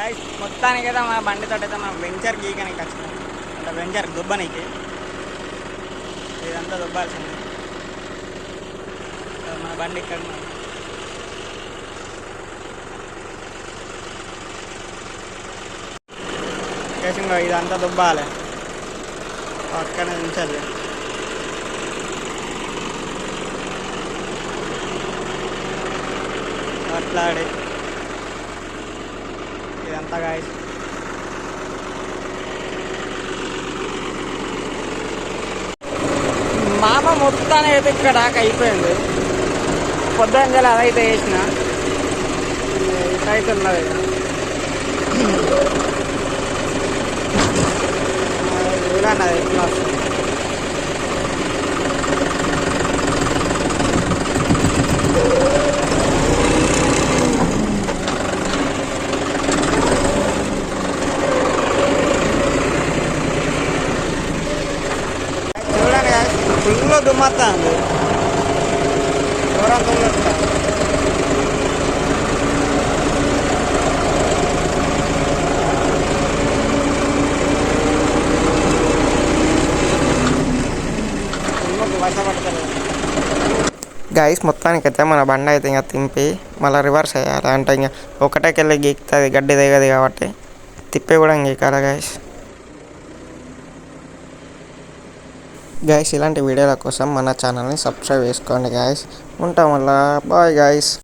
Guys మొత్తానికైతే మన బండితో అయితే మనం వెంచర్ గీకనికి వచ్చినాం అంటే వెంచర్ దుబ్బనికి. ఇదంతా దుబ్బాల్సింది. మన బండి ఇక్కడ ఉన్నది. ఇదంతా దుబ్బాలి. పక్కన ఉంచాలి. అట్లాడే. ఇదంతా గాయస్ మామ మొత్తాన్ని అయితే ఇక్కడ దాకా అయిపోయింది. పొద్దున అదైతే వేసిన అయితే ఉన్నది. అది ఎట్లా ఫుల్ దుమ్మత్తా ఉంది దూరం దుమ్మత్తా దుమ్మకు వశపడతలేదు గైస్ మొత్తానికైతే మన బండి అయితే ఇంకా తింపి మళ్ళీ రివర్స్ అయ్యాలి అంటే ఇంకా ఒకటేకెళ్ళి గీకుతుంది గడ్డి దిగదు కాబట్టి తిప్పి కూడా గీకాలి గైస్ గైస్ ఇలాంటి వీడియోల కోసం మన ఛానల్ని సబ్స్క్రైబ్ చేసుకోండి గైస్ ఉంటాం వల్ల బాయ్ గైస్